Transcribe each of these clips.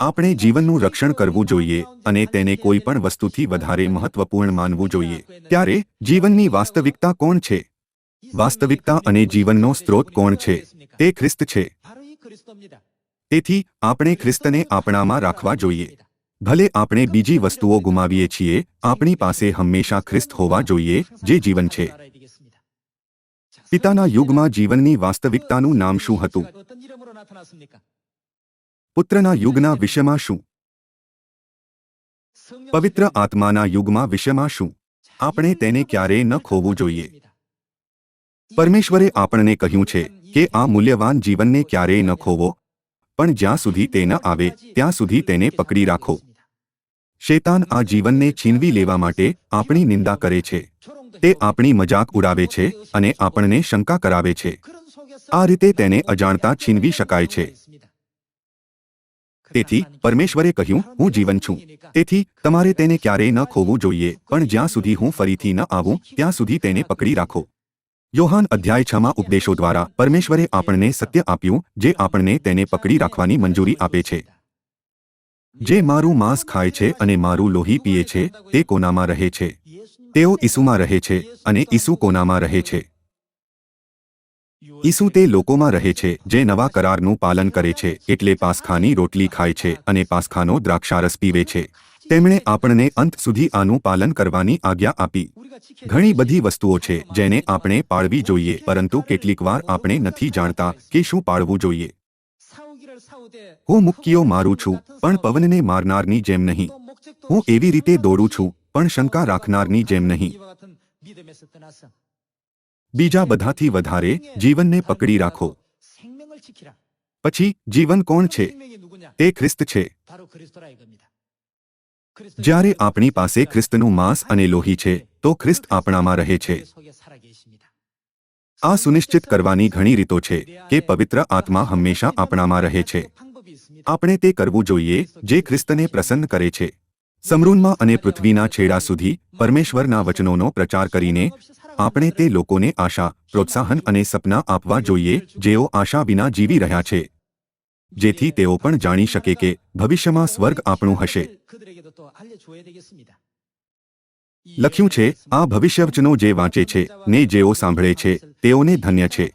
આપણે જીવનનું રક્ષણ કરવું જોઈએ અને તેને કોઈ પણ વસ્તુથી વધારે મહત્વપૂર્ણ માનવું જોઈએ. ત્યારે, જીવનની વાસ્તવિકતા કોણ છે? વાસ્તવિકતા અને જીવનનો સ્ત્રોત કોણ છે? તે ખ્રિસ્ત છે. તેથી, આપણે ખ્રિસ્તને આપણામાં રાખવા જોઈએ. ભલે આપણે બીજી વસ્તુઓ ગુમાવીએ છીએ, આપણી પાસે હંમેશા ખ્રિસ્ત હોવા જોઈએ, જે જીવન છે. પિતાના યુગમાં જીવનની વાસ્તવિકતાનું નામ શું હતું? પુત્રના યુગના વિષયમાં શું? પવિત્ર આત્માના યુગમાં વિષયમાં શું? આપણે તેને ક્યારેય ન ખોવું જોઈએ. પરમેશ્વરે આપણને કહ્યું છે કે આ મૂલ્યવાન જીવનને ક્યારેય ન ખોવો. પણ જ્યાં સુધી તે ન આવે ત્યાં સુધી તેને પકડી રાખો. શેતાન આ જીવનને છીનવી લેવા માટે આપણી નિંદા કરે છે. તે આપણી મજાક ઉડાવે છે અને આપણને શંકા કરાવે છે. આ રીતે તેને અજાણતા છીનવી શકાય છે. તેથી પરમેશ્વરે કહ્યું, હું જીવન છું. તેથી તમારે તેને ક્યારેય ન ખોવું જોઈએ, પણ જ્યાં સુધી હું ફરીથી ન આવું, ત્યાં સુધી તેને પકડી રાખો. યોહાન અધ્યાય છમાં ઉપદેશો દ્વારા પરમેશ્વરે આપણને સત્ય આપ્યું, જે આપણને તેને પકડી રાખવાની મંજૂરી આપે છે. જે મારું માંસ ખાય છે અને મારું લોહી પીએ છે, તે કોનામાં રહે છે? તેઓ ઈસુમાં રહે છે અને ઈસુ કોનામાં રહે છે? ઈસુ તે લોકોમાં રહે છે, જે નવા કરારનું પાલન કરે છે, એટલે પાસખાની રોટલી ખાય છે અને પાસખાનો દ્રાક્ષારસ પીવે છે. તેમણે આપણને અંત સુધી આનું પાલન કરવાની આજ્ઞા આપી. ઘણી બધી વસ્તુઓ છે જેને આપણે પાળવી જોઈએ, પરંતુ કેટલીકવાર આપણે નથી જાણતા કે શું પાળવું જોઈએ. હું મુક્કીઓ મારું છું, પણ પવનને મારનારની જેમ નહીં. હું એવી રીતે દોડું છું, પણ શંકા રાખનારની જેમ નહીં. બીજા બધાથી વધારે જીવનને પકડી રાખો. પછી જીવન કોણ છે? તે ખ્રિસ્ત છે. જ્યારે આપણી પાસે ખ્રિસ્તનું માંસ અને લોહી છે, તો ખ્રિસ્ત આપણામાં રહે છે. આ સુનિશ્ચિત કરવાની ઘણી રીતો છે કે પવિત્ર આત્મા હંમેશા આપણામાં રહે છે. આપણે તે કરવું જોઈએ જે ખ્રિસ્તને પ્રસન્ન કરે છે. સમરૂનમાં અને પૃથ્વીના છેડા સુધી પરમેશ્વરના વચનોનો પ્રચાર કરીને આપણે તે લોકોને આશા, પ્રોત્સાહન અને સપના આપવા જોઈએ, જેઓ આશા વિના જીવી રહ્યા છે. જેથી તેઓ પણ જાણી શકે કે ભવિષ્યમાં સ્વર્ગ આપણું હશે. લખ્યું છે, આ ભવિષ્યવચનો જે વાંચે છે, ને જેઓ સાંભળે છે, તેઓને ધન્ય છે.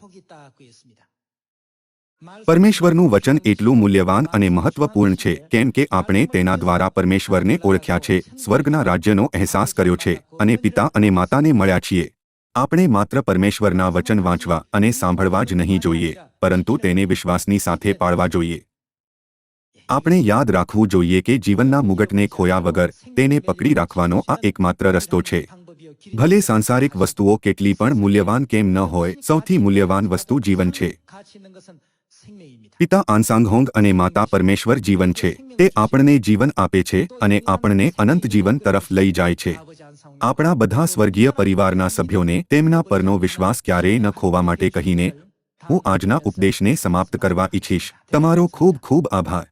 પરમેશ્વરનું વચન એટલું મૂલ્યવાન અને મહત્વપૂર્ણ છે કેમ કે આપણે તેના દ્વારા પરમેશ્વરને ઓળખ્યા છે, સ્વર્ગના રાજ્યનો અહેસાસ કર્યો છે અને પિતા અને માતાને મળ્યા છીએ. આપણે માત્ર પરમેશ્વરના વચન વાંચવા અને સાંભળવા જ નહીં જોઈએ, પરંતુ તેને વિશ્વાસની સાથે પાળવા જોઈએ. આપણે યાદ રાખવું જોઈએ કે જીવનના મુગટને ખોયા વગર તેને પકડી રાખવાનો આ એકમાત્ર રસ્તો છે. ભલે સાંસારિક વસ્તુઓ કેટલી પણ મૂલ્યવાન કેમ ન હોય, સૌથી મૂલ્યવાન વસ્તુ જીવન છે. પિતા આંસાંગહોંગ અને માતા પરમેશ્વર જીવન છે. તે આપણને જીવન આપે છે અને આપણને અનંત જીવન તરફ લઈ જાય છે. આપણા બધા સ્વર્ગીય પરિવારના સભ્યોને તેમના પરનો વિશ્વાસ ક્યારેય ન ખોવા માટે કહીને, હું આજના ઉપદેશને સમાપ્ત કરવા ઈચ્છીશ. તમારો ખૂબ ખૂબ આભાર.